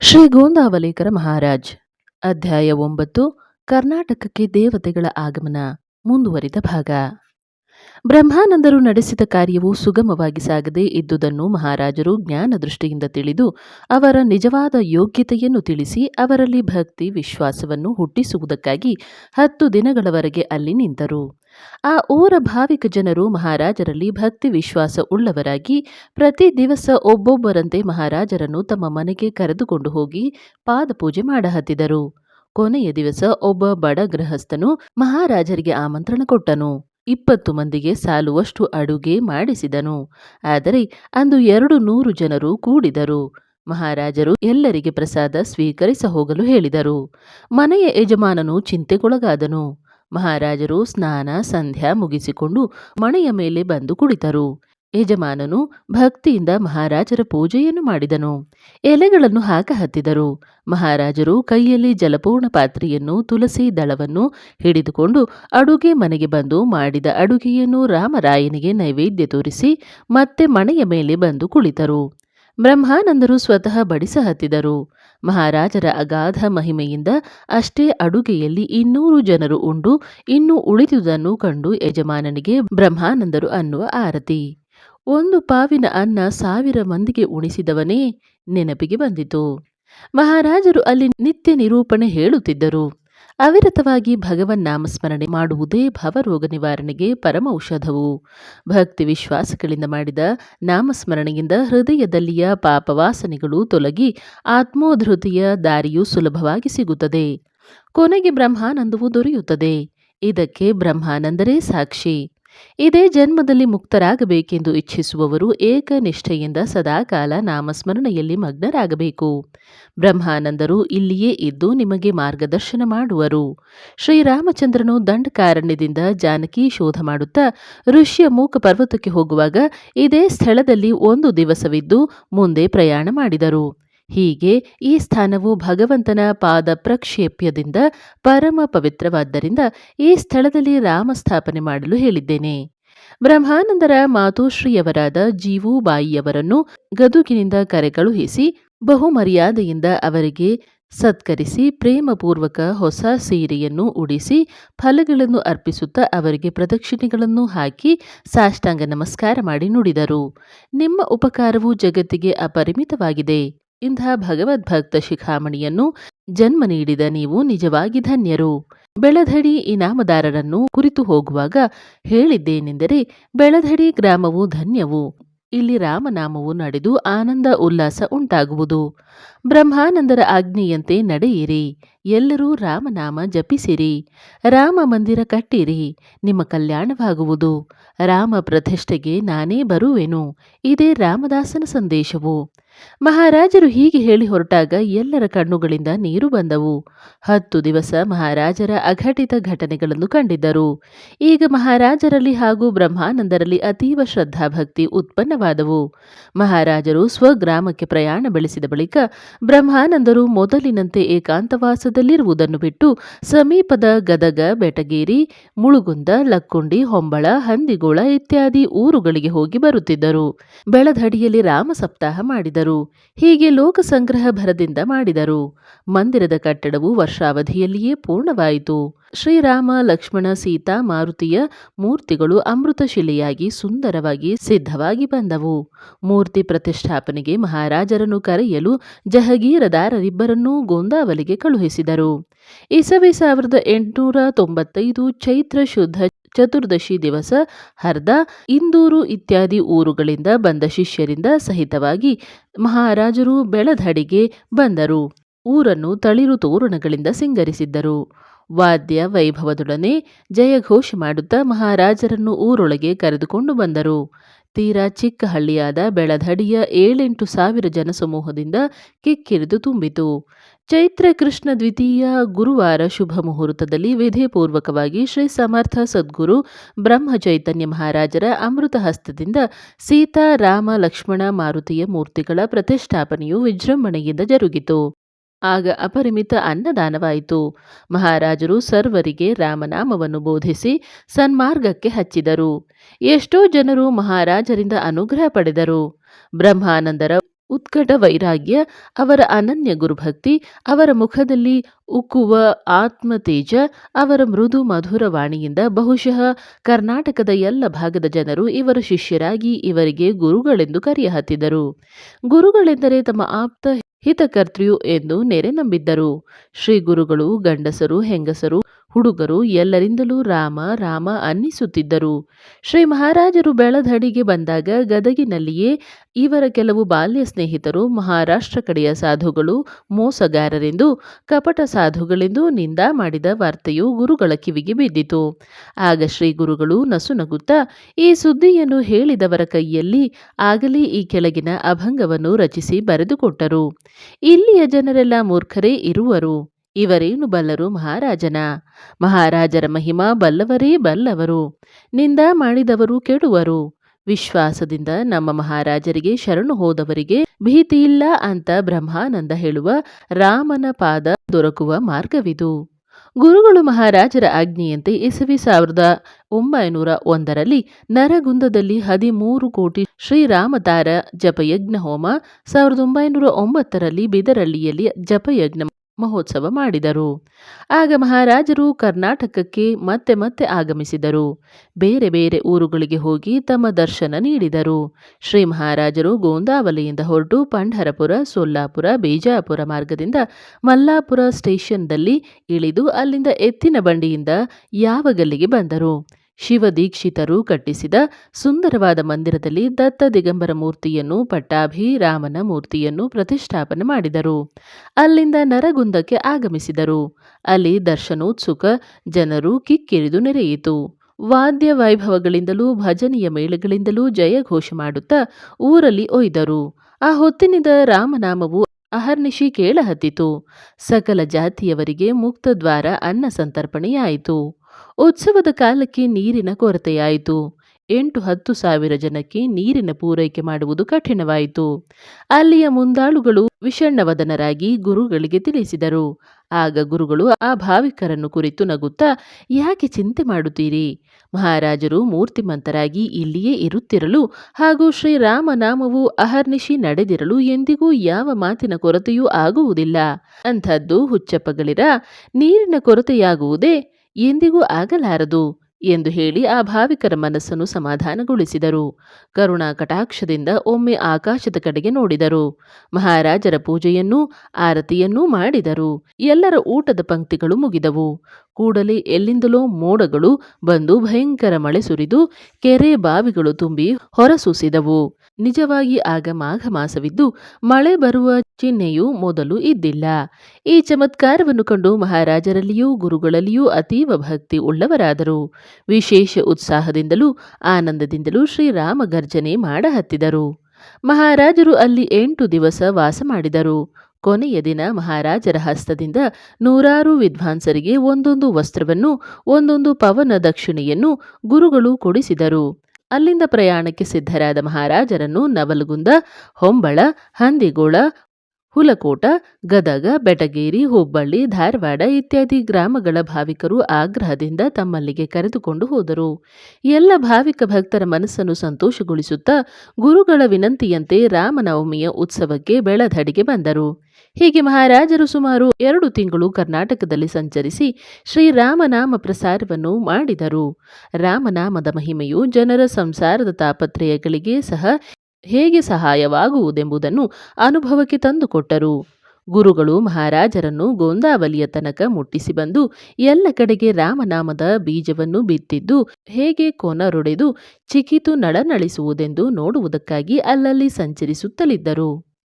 ಶ್ರೀ ಗೋಂದಾವಲೇಕರ ಮಹಾರಾಜ್. ಅಧ್ಯಾಯ ಒಂಬತ್ತು ಕರ್ನಾಟಕಕ್ಕೆ ದೇವತೆಗಳ ಆಗಮನ ಮುಂದುವರಿದ ಭಾಗ. ಬ್ರಹ್ಮಾನಂದರು ನಡೆಸಿದ ಕಾರ್ಯವು ಸುಗಮವಾಗಿ ಸಾಗದೆ ಇದ್ದುದನ್ನು ಮಹಾರಾಜರು ಜ್ಞಾನ ದೃಷ್ಟಿಯಿಂದ ತಿಳಿದು ಅವರ ನಿಜವಾದ ಯೋಗ್ಯತೆಯನ್ನು ತಿಳಿಸಿ ಅವರಲ್ಲಿ ಭಕ್ತಿ, ವಿಶ್ವಾಸವನ್ನು ಹುಟ್ಟಿಸುವುದಕ್ಕಾಗಿ ಹತ್ತು ದಿನಗಳವರೆಗೆ ಅಲ್ಲಿ ನಿಂತರು. ಆ ಊರ ಭಾವಿಕ ಜನರು ಮಹಾರಾಜರಲ್ಲಿ ಭಕ್ತಿ, ವಿಶ್ವಾಸ ಉಳ್ಳವರಾಗಿ ಪ್ರತಿ ದಿವಸ ಒಬ್ಬೊಬ್ಬರಂತೆ ಮಹಾರಾಜರನ್ನು ತಮ್ಮ ಮನೆಗೆ ಕರೆದುಕೊಂಡು ಹೋಗಿ ಪಾದಪೂಜೆ ಮಾಡಹತ್ತಿದರು. ಕೊನೆಯ ದಿವಸ ಒಬ್ಬ ಬಡ ಗೃಹಸ್ಥನು ಮಹಾರಾಜರಿಗೆ ಆಮಂತ್ರಣ ಕೊಟ್ಟನು. ಇಪ್ಪತ್ತು ಮಂದಿಗೆ ಸಾಲುವಷ್ಟು ಅಡುಗೆ ಮಾಡಿಸಿದನು. ಆದರೆ ಅಂದು ಎರಡು ನೂರು ಜನರು ಕೂಡಿದರು. ಮಹಾರಾಜರು ಎಲ್ಲರಿಗೆ ಪ್ರಸಾದ ಸ್ವೀಕರಿಸ ಹೋಗಲು ಹೇಳಿದರು. ಮನೆಯ ಯಜಮಾನನು ಚಿಂತೆಗೊಳಗಾದನು. ಮಹಾರಾಜರು ಸ್ನಾನ, ಸಂಧ್ಯಾ ಮುಗಿಸಿಕೊಂಡು ಮನೆಯ ಮೇಲೆ ಬಂದು ಕುಳಿತರು. ಯಜಮಾನನು ಭಕ್ತಿಯಿಂದ ಮಹಾರಾಜರ ಪೂಜೆಯನ್ನು ಮಾಡಿದನು. ಎಲೆಗಳನ್ನು ಹಾಕ ಹತ್ತಿದರು. ಮಹಾರಾಜರು ಕೈಯಲ್ಲಿ ಜಲಪೂರ್ಣ ಪಾತ್ರೆಯನ್ನು, ತುಳಸಿ ದಳವನ್ನು ಹಿಡಿದುಕೊಂಡು ಅಡುಗೆ ಮನೆಗೆ ಬಂದು ಮಾಡಿದ ಅಡುಗೆಯನ್ನು ರಾಮರಾಯನಿಗೆ ನೈವೇದ್ಯ ತೋರಿಸಿ ಮತ್ತೆ ಮಣೆಯ ಮೇಲೆ ಬಂದು ಕುಳಿತರು. ಬ್ರಹ್ಮಾನಂದರು ಸ್ವತಃ ಬಡಿಸ ಹತ್ತಿದರು. ಮಹಾರಾಜರ ಅಗಾಧ ಮಹಿಮೆಯಿಂದ ಅಷ್ಟೇ ಅಡುಗೆಯಲ್ಲಿ ಇನ್ನೂರು ಜನರು ಉಂಡು, ಇನ್ನೂ ಉಳಿದುದನ್ನು ಕಂಡು ಯಜಮಾನನಿಗೆ ಬ್ರಹ್ಮಾನಂದರು ಅನ್ನುವ ಆರತಿ. ಒಂದು ಪಾವಿನ ಅನ್ನ ಸಾವಿರ ಮಂದಿಗೆ ಉಣಿಸಿದವನೇ ನೆನಪಿಗೆ ಬಂದಿತು. ಮಹಾರಾಜರು ಅಲ್ಲಿ ನಿತ್ಯ ನಿರೂಪಣೆ ಹೇಳುತ್ತಿದ್ದರು. ಅವಿರತವಾಗಿ ಭಗವನ್ ನಾಮಸ್ಮರಣೆ ಮಾಡುವುದೇ ಭವರೋಗ ನಿವಾರಣೆಗೆ ಪರಮ ಔಷಧವು. ಭಕ್ತಿ ವಿಶ್ವಾಸಗಳಿಂದ ಮಾಡಿದ ನಾಮಸ್ಮರಣೆಯಿಂದ ಹೃದಯದಲ್ಲಿಯ ಪಾಪವಾಸನೆಗಳು ತೊಲಗಿ ಆತ್ಮೋಧೃತಿಯ ದಾರಿಯು ಸುಲಭವಾಗಿ ಸಿಗುತ್ತದೆ. ಕೊನೆಗೆ ಬ್ರಹ್ಮಾನಂದವು ದೊರೆಯುತ್ತದೆ. ಇದಕ್ಕೆ ಬ್ರಹ್ಮಾನಂದರೇ ಸಾಕ್ಷಿ. ಇದೇ ಜನ್ಮದಲ್ಲಿ ಮುಕ್ತರಾಗಬೇಕೆಂದು ಇಚ್ಛಿಸುವವರು ಏಕನಿಷ್ಠೆಯಿಂದ ಸದಾಕಾಲ ನಾಮಸ್ಮರಣೆಯಲ್ಲಿ ಮಗ್ನರಾಗಬೇಕು. ಬ್ರಹ್ಮಾನಂದರು ಇಲ್ಲಿಯೇ ಇದ್ದು ನಿಮಗೆ ಮಾರ್ಗದರ್ಶನ ಮಾಡುವರು. ಶ್ರೀರಾಮಚಂದ್ರನು ದಂಡಕಾರಣ್ಯದಿಂದ ಜಾನಕಿ ಶೋಧ ಮಾಡುತ್ತಾ ಋಷಿಯ ಮೂಕ ಪರ್ವತಕ್ಕೆ ಹೋಗುವಾಗ ಇದೇ ಸ್ಥಳದಲ್ಲಿ ಒಂದು ದಿವಸವಿದ್ದು ಮುಂದೆ ಪ್ರಯಾಣ ಮಾಡಿದರು. ಹೀಗೆ ಈ ಸ್ಥಾನವು ಭಗವಂತನ ಪಾದ ಪ್ರಕ್ಷೇಪ್ಯದಿಂದ ಪರಮ ಪವಿತ್ರವಾದ್ದರಿಂದ ಈ ಸ್ಥಳದಲ್ಲಿ ರಾಮ ಸ್ಥಾಪನೆ ಮಾಡಲು ಹೇಳಿದ್ದೇನೆ. ಬ್ರಹ್ಮಾನಂದರ ಮಾತೋಶ್ರೀಯವರಾದ ಜೀವೂಬಾಯಿಯವರನ್ನು ಗದುಗಿನಿಂದ ಕರೆಕಳುಹಿಸಿ ಬಹುಮರ್ಯಾದೆಯಿಂದ ಅವರಿಗೆ ಸತ್ಕರಿಸಿ ಪ್ರೇಮಪೂರ್ವಕ ಹೊಸ ಸೀರೆಯನ್ನು ಉಡಿಸಿ ಫಲಗಳನ್ನು ಅರ್ಪಿಸುತ್ತಾ ಅವರಿಗೆ ಪ್ರದಕ್ಷಿಣೆಗಳನ್ನು ಹಾಕಿ ಸಾಷ್ಟಾಂಗ ನಮಸ್ಕಾರ ಮಾಡಿ ನುಡಿದರು. ನಿಮ್ಮ ಉಪಕಾರವು ಜಗತ್ತಿಗೆ ಅಪರಿಮಿತವಾಗಿದೆ. ಇಂಥ ಭಗವದ್ಭಕ್ತ ಶಿಖಾಮಣಿಯನ್ನು ಜನ್ಮ ನೀಡಿದ ನೀವು ನಿಜವಾಗಿ ಧನ್ಯರು. ಬೆಳಧಡಿ ಇನಾಮದಾರರನ್ನು ಕುರಿತು ಹೋಗುವಾಗ ಹೇಳಿದ್ದೇನೆಂದರೆ ಬೆಳಧಡಿ ಗ್ರಾಮವು ಧನ್ಯವು. ಇಲ್ಲಿ ರಾಮನಾಮವು ನಡೆದು ಆನಂದ, ಉಲ್ಲಾಸ ಉಂಟಾಗುವುದು. ಬ್ರಹ್ಮಾನಂದರ ಆಜ್ಞೆಯಂತೆ ನಡೆಯಿರಿ. ಎಲ್ಲರೂ ರಾಮನಾಮ ಜಪಿಸಿರಿ. ರಾಮ ಮಂದಿರ ಕಟ್ಟಿರಿ. ನಿಮ್ಮ ಕಲ್ಯಾಣವಾಗುವುದು. ರಾಮ ಪ್ರತಿಷ್ಠೆಗೆ ನಾನೇ ಬರುವೆನು. ಇದೇ ರಾಮದಾಸನ ಸಂದೇಶವು. ಮಹಾರಾಜರು ಹೀಗೆ ಹೇಳಿ ಹೊರಟಾಗ ಎಲ್ಲರ ಕಣ್ಣುಗಳಿಂದ ನೀರು ಬಂದವು. ಹತ್ತು ದಿವಸ ಮಹಾರಾಜರ ಅಘಟಿತ ಘಟನೆಗಳನ್ನು ಕಂಡಿದ್ದರು. ಈಗ ಮಹಾರಾಜರಲ್ಲಿ ಹಾಗೂ ಬ್ರಹ್ಮಾನಂದರಲ್ಲಿ ಅತೀವ ಶ್ರದ್ಧಾಭಕ್ತಿ ಉತ್ಪನ್ನವಾದವು. ಮಹಾರಾಜರು ಸ್ವಗ್ರಾಮಕ್ಕೆ ಪ್ರಯಾಣ ಬೆಳೆಸಿದ ಬಳಿಕ ಬ್ರಹ್ಮಾನಂದರು ಮೊದಲಿನಂತೆ ಏಕಾಂತವಾಸದಲ್ಲಿರುವುದನ್ನು ಬಿಟ್ಟು ಸಮೀಪದ ಗದಗ, ಬೆಟಗೇರಿ, ಮುಳುಗುಂದ, ಲಕ್ಕುಂಡಿ, ಹೊಂಬಳ, ಹಂದಿಗೋಳ ಇತ್ಯಾದಿ ಊರುಗಳಿಗೆ ಹೋಗಿ ಬರುತ್ತಿದ್ದರು. ಬೆಳದಡಿಯಲ್ಲಿ ರಾಮ ಸಪ್ತಾಹ ಮಾಡಿದರು. ಹೀಗೆ ಲೋಕ ಸಂಗ್ರಹ ಭರದಿಂದ ಮಾಡಿದರು. ಮಂದಿರದ ಕಟ್ಟಡವು ವರ್ಷಾವಧಿಯಲ್ಲಿಯೇ ಪೂರ್ಣವಾಯಿತು. ಶ್ರೀರಾಮ, ಲಕ್ಷ್ಮಣ, ಸೀತಾ, ಮಾರುತಿಯ ಮೂರ್ತಿಗಳು ಅಮೃತ ಶಿಲೆಯಾಗಿ ಸುಂದರವಾಗಿ ಸಿದ್ಧವಾಗಿ ಬಂದವು. ಮೂರ್ತಿ ಪ್ರತಿಷ್ಠಾಪನೆಗೆ ಮಹಾರಾಜರನ್ನು ಕರೆಯಲು ಜಹಗೀರದಾರರಿಬ್ಬರನ್ನೂ ಗೋಂದಾವಲಿಗೆ ಕಳುಹಿಸಿದರು. ಇಸವಿ ಸಾವಿರದ ಎಂಟುನೂರ ತೊಂಬತ್ತೈದು ಚೈತ್ರ ಶುದ್ಧ ಚತುರ್ದಶಿ ದಿವಸ ಹರ್ದ ಇಂದೂರು ಇತ್ಯಾದಿ ಊರುಗಳಿಂದ ಬಂದ ಶಿಷ್ಯರಿಂದ ಸಹಿತವಾಗಿ ಮಹಾರಾಜರು ಬೆಳಧಡಿಗೆ ಬಂದರು. ಊರನ್ನು ತಳಿರು ತೋರಣಗಳಿಂದ ಸಿಂಗರಿಸಿದ್ದರು. ವಾದ್ಯ ವೈಭವದೊಡನೆ ಜಯಘೋಷ ಮಾಡುತ್ತಾ ಮಹಾರಾಜರನ್ನು ಊರೊಳಗೆ ಕರೆದುಕೊಂಡು ಬಂದರು. ತೀರಾ ಚಿಕ್ಕ ಹಳ್ಳಿಯಾದ ಬೆಳದಡಿಯ ಏಳೆಂಟು ಸಾವಿರ ಜನಸಮೂಹದಿಂದ ಕಿಕ್ಕಿರಿದು ತುಂಬಿತು. ಚೈತ್ರ ಕೃಷ್ಣ ದ್ವಿತೀಯ ಗುರುವಾರ ಶುಭ ಮುಹೂರ್ತದಲ್ಲಿ ವಿಧಿಪೂರ್ವಕವಾಗಿ ಶ್ರೀ ಸಮರ್ಥ ಸದ್ಗುರು ಬ್ರಹ್ಮ ಚೈತನ್ಯ ಮಹಾರಾಜರ ಅಮೃತ ಹಸ್ತದಿಂದ ಸೀತಾ ರಾಮ ಲಕ್ಷ್ಮಣ ಮಾರುತಿಯ ಮೂರ್ತಿಗಳ ಪ್ರತಿಷ್ಠಾಪನೆಯು ವಿಜೃಂಭಣೆಯಿಂದ ಜರುಗಿತು. ಆಗ ಅಪರಿಮಿತ ಅನ್ನದಾನವಾಯಿತು. ಮಹಾರಾಜರು ಸರ್ವರಿಗೆ ರಾಮನಾಮವನ್ನು ಬೋಧಿಸಿ ಸನ್ಮಾರ್ಗಕ್ಕೆ ಹಚ್ಚಿದರು. ಎಷ್ಟೋ ಜನರು ಮಹಾರಾಜರಿಂದ ಅನುಗ್ರಹ ಪಡೆದರು. ಬ್ರಹ್ಮಾನಂದರ ಉತ್ಕಟ ವೈರಾಗ್ಯ, ಅವರ ಅನನ್ಯ ಗುರುಭಕ್ತಿ, ಅವರ ಮುಖದಲ್ಲಿ ಉಕ್ಕುವ ಆತ್ಮತೇಜ, ಅವರ ಮೃದು ಮಧುರ ವಾಣಿಯಿಂದ ಬಹುಶಃ ಕರ್ನಾಟಕದ ಎಲ್ಲ ಭಾಗದ ಜನರು ಇವರ ಶಿಷ್ಯರಾಗಿ ಇವರಿಗೆ ಗುರುಗಳೆಂದು ಕರೆಯ ಹತ್ತಿದರು ಗುರುಗಳೆಂದರೆ ತಮ್ಮ ಆಪ್ತ ಹಿತಕರ್ತ್ರಿಯು ಎಂದು ನೆರೆ ನಂಬಿದ್ದರು. ಶ್ರೀ ಗುರುಗಳು, ಗಂಡಸರು, ಹೆಂಗಸರು ಹುಡುಗರು ಎಲ್ಲರಿಂದಲೂ ರಾಮ ರಾಮ ಅನ್ನಿಸುತ್ತಿದ್ದರು. ಶ್ರೀ ಮಹಾರಾಜರು ಬೆಳದಡಿಗೆ ಬಂದಾಗ ಗದಗಿನಲ್ಲಿಯೇ ಇವರ ಕೆಲವು ಬಾಲ್ಯ ಸ್ನೇಹಿತರು, ಮಹಾರಾಷ್ಟ್ರ ಕಡೆಯ ಸಾಧುಗಳು, ಮೋಸಗಾರರೆಂದು, ಕಪಟ ಸಾಧುಗಳೆಂದು ನಿಂದ ಮಾಡಿದ ವಾರ್ತೆಯು ಗುರುಗಳ ಕಿವಿಗೆ ಬಿದ್ದಿತು. ಆಗ ಶ್ರೀ ಗುರುಗಳು ನಸುನಗುತ್ತಾ ಈ ಸುದ್ದಿಯನ್ನು ಹೇಳಿದವರ ಕೈಯಲ್ಲಿ ಆಗಲೇ ಈ ಕೆಳಗಿನ ಅಭಂಗವನ್ನು ರಚಿಸಿ ಬರೆದುಕೊಟ್ಟರು. ಇಲ್ಲಿಯ ಜನರೆಲ್ಲ ಮೂರ್ಖರೇ ಇರುವರು. ಇವರೇನು ಬಲ್ಲರು ಮಹಾರಾಜನ? ಮಹಾರಾಜರ ಮಹಿಮಾ ಬಲ್ಲವರೇ ಬಲ್ಲವರು. ನಿಂದ ಮಾಡಿದವರು ಕೆಡುವರು. ವಿಶ್ವಾಸದಿಂದ ನಮ್ಮ ಮಹಾರಾಜರಿಗೆ ಶರಣು ಹೋದವರಿಗೆ ಭೀತಿಯಿಲ್ಲ ಅಂತ ಬ್ರಹ್ಮಾನಂದ ಹೇಳುವ ರಾಮನ ಪಾದ ದೊರಕುವ ಮಾರ್ಗವಿದು. ಗುರುಗಳು ಮಹಾರಾಜರ ಆಜ್ಞೆಯಂತೆ ಇಸವಿ ಸಾವಿರದ ಒಂಬೈನೂರ ಒಂದರಲ್ಲಿ ನರಗುಂದದಲ್ಲಿ ಹದಿಮೂರು ಕೋಟಿ ಶ್ರೀರಾಮತಾರ ಜಪಯಜ್ಞ ಹೋಮ ಸಾವಿರದ ಒಂಬೈನೂರ ಒಂಬತ್ತರಲ್ಲಿ ಬಿದರಳ್ಳಿಯಲ್ಲಿ ಜಪಯಜ್ಞ ಮಹೋತ್ಸವ ಮಾಡಿದರು. ಆಗ ಮಹಾರಾಜರು ಕರ್ನಾಟಕಕ್ಕೆ ಮತ್ತೆ ಮತ್ತೆ ಆಗಮಿಸಿದರು. ಬೇರೆ ಬೇರೆ ಊರುಗಳಿಗೆ ಹೋಗಿ ತಮ್ಮ ದರ್ಶನ ನೀಡಿದರು. ಶ್ರೀ ಮಹಾರಾಜರು ಗೋಂದಾವಲಿಯಿಂದ ಹೊರಟು ಪಂಢರಪುರ, ಸೊಲ್ಲಾಪುರ, ಬೇಜಾಪುರ ಮಾರ್ಗದಿಂದ ಮಲ್ಲಾಪುರ ಸ್ಟೇಷನ್ದಲ್ಲಿ ಇಳಿದು ಅಲ್ಲಿಂದ ಎತ್ತಿನ ಬಂಡಿಯಿಂದ ಯಾವಗಲ್ಲಿಗೆ ಬಂದರು. ಶಿವದೀಕ್ಷಿತರು ಕಟ್ಟಿಸಿದ ಸುಂದರವಾದ ಮಂದಿರದಲ್ಲಿ ದತ್ತ ದಿಗಂಬರ ಮೂರ್ತಿಯನ್ನು ಪಟ್ಟಾಭಿ ರಾಮನ ಮೂರ್ತಿಯನ್ನು ಪ್ರತಿಷ್ಠಾಪನೆ ಮಾಡಿದರು. ಅಲ್ಲಿಂದ ನರಗುಂದಕ್ಕೆ ಆಗಮಿಸಿದರು. ಅಲ್ಲಿ ದರ್ಶನೋತ್ಸುಕ ಜನರು ಕಿಕ್ಕಿರಿದು ನೆರೆಯಿತು. ವಾದ್ಯ ವೈಭವಗಳಿಂದಲೂ, ಭಜನೆಯ ಮೇಳಗಳಿಂದಲೂ ಜಯಘೋಷ ಮಾಡುತ್ತಾ ಊರಲ್ಲಿ ಒಯ್ದರು. ಆ ಹೊತ್ತಿನಿಂದ ರಾಮನಾಮವು ಅಹರ್ನಿಶಿ ಕೇಳಹತ್ತಿತು. ಸಕಲ ಜಾತಿಯವರಿಗೆ ಮುಕ್ತ ದ್ವಾರ, ಅನ್ನ ಸಂತರ್ಪಣೆಯಾಯಿತು. ಉತ್ಸವದ ಕಾಲಕ್ಕೆ ನೀರಿನ ಕೊರತೆಯಾಯಿತು. ಎಂಟು ಹತ್ತು ಸಾವಿರ ಜನಕ್ಕೆ ನೀರಿನ ಪೂರೈಕೆ ಮಾಡುವುದು ಕಠಿಣವಾಯಿತು. ಅಲ್ಲಿಯ ಮುಂದಾಳುಗಳು ವಿಷಣ್ಣವದನರಾಗಿ ಗುರುಗಳಿಗೆ ತಿಳಿಸಿದರು. ಆಗ ಗುರುಗಳು ಆ ಭಾವಿಕರನ್ನು ಕುರಿತು ನಗುತ್ತಾ, ಯಾಕೆ ಚಿಂತೆ ಮಾಡುತ್ತೀರಿ? ಮಹಾರಾಜರು ಮೂರ್ತಿಮಂತರಾಗಿ ಇಲ್ಲಿಯೇ ಇರುತ್ತಿರಲು ಹಾಗೂ ಶ್ರೀರಾಮನಾಮವು ಅಹರ್ನಿಶಿ ನಡೆದಿರಲು ಎಂದಿಗೂ ಯಾವ ಮಾತಿನ ಕೊರತೆಯೂ ಆಗುವುದಿಲ್ಲ. ಅಂಥದ್ದು ಹುಚ್ಚಪ್ಪಗಳಿರ, ನೀರಿನ ಕೊರತೆಯಾಗುವುದೇ ಎಂದಿಗೂ ಆಗಲಾರದು ಎಂದು ಹೇಳಿ ಆ ಭಾವಿಕರ ಮನಸ್ಸನ್ನು ಸಮಾಧಾನಗೊಳಿಸಿದರು. ಕರುಣಾ ಕಟಾಕ್ಷದಿಂದ ಒಮ್ಮೆ ಆಕಾಶದ ಕಡೆಗೆ ನೋಡಿದರು. ಮಹಾರಾಜರ ಪೂಜೆಯನ್ನೂ ಆರತಿಯನ್ನೂ ಮಾಡಿದರು. ಎಲ್ಲರ ಊಟದ ಪಂಕ್ತಿಗಳು ಮುಗಿದವು. ಕೂಡಲೇ ಎಲ್ಲಿಂದಲೋ ಮೋಡಗಳು ಬಂದು ಭಯಂಕರ ಮಳೆ ಸುರಿದು ಕೆರೆ ಬಾವಿಗಳು ತುಂಬಿ ಹೊರಸೂಸಿದವು. ನಿಜವಾಗಿ ಆಗ ಮಾಘ ಮಾಸವಿದ್ದು ಮಳೆ ಬರುವ ಚಿಹ್ನೆಯೂ ಮೊದಲು ಇದ್ದಿಲ್ಲ. ಈ ಚಮತ್ಕಾರವನ್ನು ಕಂಡು ಮಹಾರಾಜರಲ್ಲಿಯೂ ಗುರುಗಳಲ್ಲಿಯೂ ಅತೀವ ಭಕ್ತಿ ಉಳ್ಳವರಾದರು. ವಿಶೇಷ ಉತ್ಸಾಹದಿಂದಲೂ ಆನಂದದಿಂದಲೂ ಶ್ರೀರಾಮ ಗರ್ಜನೆ ಮಾಡಹತ್ತಿದರು. ಮಹಾರಾಜರು ಅಲ್ಲಿ ಎಂಟು ದಿವಸ ವಾಸ ಮಾಡಿದರು. ಕೊನೆಯ ದಿನ ಮಹಾರಾಜರ ಹಸ್ತದಿಂದ ನೂರಾರು ವಿದ್ವಾಂಸರಿಗೆ ಒಂದೊಂದು ವಸ್ತ್ರವನ್ನು, ಒಂದೊಂದು ಪವನ ದಕ್ಷಿಣೆಯನ್ನು ಗುರುಗಳು ಕೊಡಿಸಿದರು. ಅಲ್ಲಿಂದ ಪ್ರಯಾಣಕ್ಕೆ ಸಿದ್ಧರಾದ ಮಹಾರಾಜರನ್ನು ನವಲಗುಂದ, ಹೊಂಬಳ, ಹಂದಿಗೋಳ ಹುಲಕೋಟ ಗದಗ, ಬೆಟಗೇರಿ, ಹುಬ್ಬಳ್ಳಿ, ಧಾರವಾಡ ಇತ್ಯಾದಿ ಗ್ರಾಮಗಳ ಭಾವಿಕರು ಆಗ್ರಹದಿಂದ ತಮ್ಮಲ್ಲಿಗೆ ಕರೆದುಕೊಂಡು ಹೋದರು. ಎಲ್ಲ ಭಾವಿಕ ಭಕ್ತರ ಮನಸ್ಸನ್ನು ಸಂತೋಷಗೊಳಿಸುತ್ತಾ ಗುರುಗಳ ವಿನಂತಿಯಂತೆ ರಾಮನವಮಿಯ ಉತ್ಸವಕ್ಕೆ ಬೆಳಧಡಿಗೆ ಬಂದರು. ಹೀಗೆ ಮಹಾರಾಜರು ಸುಮಾರು ಎರಡು ತಿಂಗಳು ಕರ್ನಾಟಕದಲ್ಲಿ ಸಂಚರಿಸಿ ಶ್ರೀರಾಮನಾಮ ಪ್ರಸಾರವನ್ನು ಮಾಡಿದರು. ರಾಮನಾಮದ ಮಹಿಮೆಯು ಜನರ ಸಂಸಾರದ ತಾಪತ್ರಯಗಳಿಗೆ ಸಹ ಹೇಗೆ ಸಹಾಯವಾಗುವುದೆಂಬುದನ್ನು ಅನುಭವಕ್ಕೆ ತಂದುಕೊಟ್ಟರು. ಗುರುಗಳು ಮಹಾರಾಜರನ್ನು ಗೋಂದಾವಲಿಯ ತನಕ ಮುಟ್ಟಿಸಿ ಬಂದು ಎಲ್ಲ ಕಡೆಗೆ ರಾಮನಾಮದ ಬೀಜವನ್ನು ಬಿತ್ತಿದ್ದು ಹೇಗೆ ಕೊನರೊಡೆದು ಚಿಕಿತು ನಳನಳಿಸುವುದೆಂದು ನೋಡುವುದಕ್ಕಾಗಿ ಅಲ್ಲಲ್ಲಿ ಸಂಚರಿಸುತ್ತಲಿದ್ದರು.